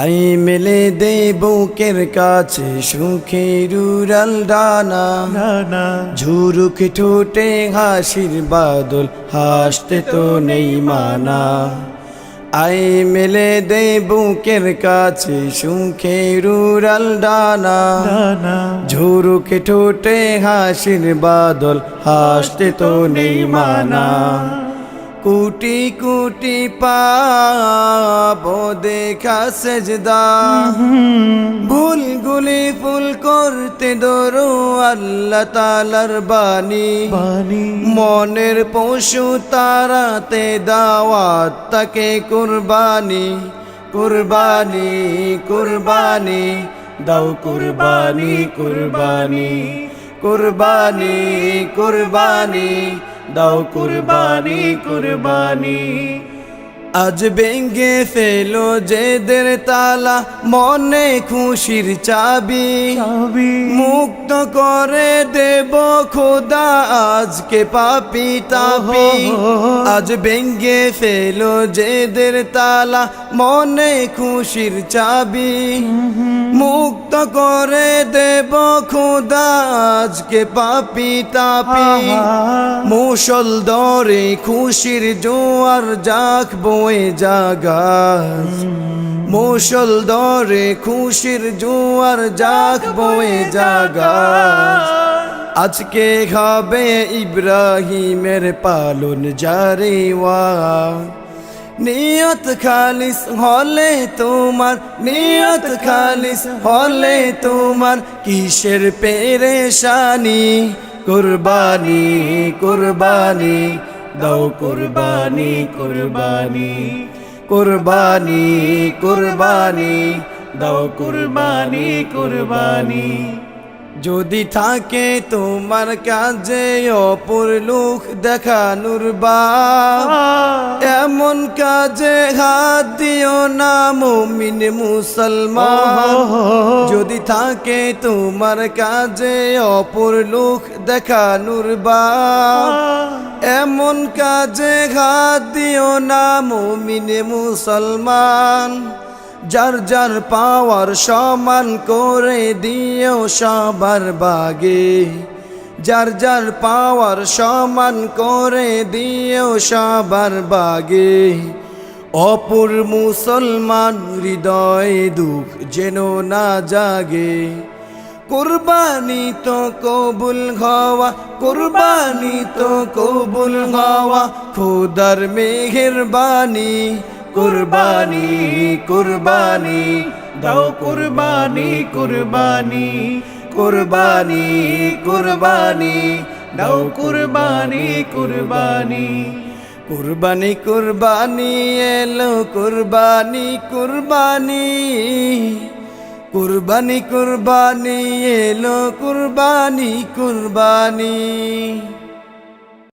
I মেলে দে বুকের কাছে সুখের উড়াল ডানা। ঝুরুক ঠোঁটে হাসির বাদল হাসতে তো নেই মানা। আই মেলে দে বুকের কাছে সুখের উড়াল ডানা। ঝুরুক ঠোঁটে হাসির বাদল হাসতে তো নেই মানা। কুটি কুটি পাব দেখা সেজদা। ভুল গুলি ফুল করতে দরো আল্লাহ তালার বাণী। মনের পশু তারাতে দাওয়াত তাকে কুরবানি। কুরবানি কুরবানি দাও কুরবানি কুরবানি। কুরবানি কুরবানি দাও কুরবানি কুরবানি। আজ বেঙ্গে ফেলো যেদের তালা মনে খুশির চাবি। চাবি। মুক্ত করে দেব খোদা আজকে পাপি তাপি। আজ বেঙ্গে ফেলো যেদের তালা মনে খুশির চাবি। মুক্ত করে দেব খোদা আজকে পাপি তাপি। মুসল দরে খুশির জোয়ার জাক বয়ে জাগাস। মুসল দরে খুশির জোয়ার জাক বয়ে জাগাস আজকে খাবে ইব্রাহিমের পালন জারেওয়া নিয়ত খালিস হলে তোমার, নিয়ত খালিস হলে তোমার কিসের পেরেশানি? কুরবানি কুরবানি, দাও কুরবানি কুরবানি। কুরবানি কুরবানি, দাও কুরবানি কুরবানি। যদি থাকে তোমার কাজে অপর লোক দেখানোর বা এমন কাজে হাত দিও না মুমিন মুসলমান। যদি থাকে তোমার কাজে অপর লোক দেখানোর বা এমন কাজে হাত দিও না মুমিন মুসলমান। যার যার পাওয়ার সমান করে দিও সবার বাগে। যার যার পাওয়ার সমান করে দিও সবার বাগে। অপুর মুসলমান হৃদয় দুঃখ যেন না জাগে। কুরবানি তো কবুল হওয়া, কুরবানি তো কবুল হওয়া, খুদার মেহেরবানি কুরবানি কুরবানি, দাও কুরবানি কুরবানি কুরবানি কুরবানি, দাও কুরবানি কুরবানি। কুরবানি কুরবানি, এলো কুরবানি কুরবানি। কুরবানি কুরবানি, এলো কুরবানি কুরবানি।